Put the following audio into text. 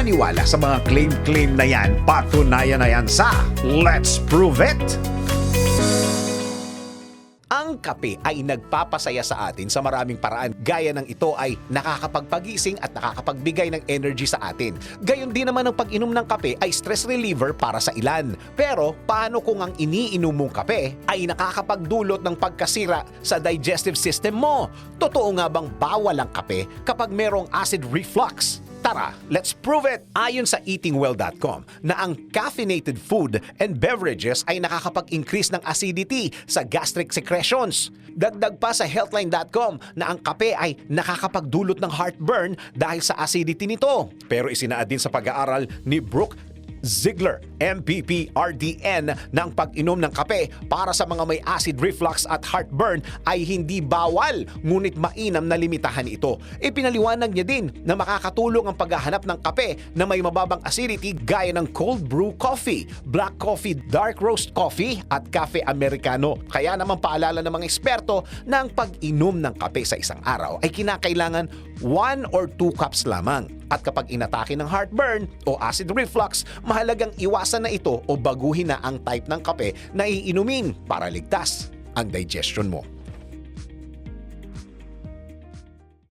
maniwala sa mga claim-claim na yan. Patunayan na yan sa Let's Prove It! Ang kape ay nagpapasaya sa atin sa maraming paraan. Gaya ng ito ay nakakapagpagising at nakakapagbigay ng energy sa atin. Gayon din naman ang pag-inom ng kape ay stress reliever para sa ilan. Pero paano kung ang iniinom mong kape ay nakakapagdulot ng pagkasira sa digestive system mo? Totoo nga bang bawal ang kape kapag merong acid reflux? Tara, let's prove it! Ayon sa eatingwell.com na ang caffeinated food and beverages ay nakakapag-increase ng acidity sa gastric secretions. Dagdag pa sa healthline.com na ang kape ay nakakapagdulot ng heartburn dahil sa acidity nito. Pero isinaad din sa pag-aaral ni Brooke Ziegler, MPP RDN ng pag-inom ng kape para sa mga may acid reflux at heartburn ay hindi bawal ngunit mainam na limitahan ito. Ipinaliwanag niya din na makakatulong ang paghahanap ng kape na may mababang acidity gaya ng cold brew coffee, black coffee, dark roast coffee at cafe americano. Kaya naman paalala ng mga eksperto na ang pag-inom ng kape sa isang araw ay kinakailangan 1 or 2 cups lamang. At kapag inatake ng heartburn o acid reflux, mahalagang iwasan na ito o baguhin na ang type ng kape na iinumin para ligtas ang digestion mo.